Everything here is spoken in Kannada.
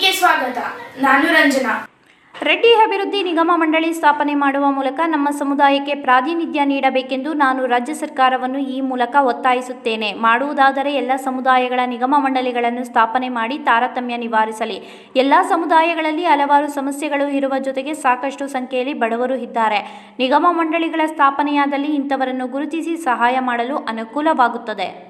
ಸುದ್ದಿಗೆ ಸ್ವಾಗತ. ನಾನು ರಂಜನಾ. ರೆಡ್ಡಿ ಅಭಿವೃದ್ಧಿ ನಿಗಮ ಮಂಡಳಿ ಸ್ಥಾಪನೆ ಮಾಡುವ ಮೂಲಕ ನಮ್ಮ ಸಮುದಾಯಕ್ಕೆ ಪ್ರಾತಿನಿಧ್ಯ ನೀಡಬೇಕೆಂದು ನಾನು ರಾಜ್ಯ ಸರ್ಕಾರವನ್ನು ಈ ಮೂಲಕ ಒತ್ತಾಯಿಸುತ್ತೇನೆ. ಮಾಡುವುದಾದರೆ ಎಲ್ಲ ಸಮುದಾಯಗಳ ನಿಗಮ ಮಂಡಳಿಗಳನ್ನು ಸ್ಥಾಪನೆ ಮಾಡಿ ತಾರತಮ್ಯ ನಿವಾರಿಸಲಿ. ಎಲ್ಲ ಸಮುದಾಯಗಳಲ್ಲಿ ಹಲವಾರು ಸಮಸ್ಯೆಗಳು ಇರುವ ಜೊತೆಗೆ ಸಾಕಷ್ಟು ಸಂಖ್ಯೆಯಲ್ಲಿ ಬಡವರು ಇದ್ದಾರೆ. ನಿಗಮ ಮಂಡಳಿಗಳ ಸ್ಥಾಪನೆಯಾದಲ್ಲಿ ಇಂಥವರನ್ನು ಗುರುತಿಸಿ ಸಹಾಯ ಮಾಡಲು ಅನುಕೂಲವಾಗುತ್ತದೆ.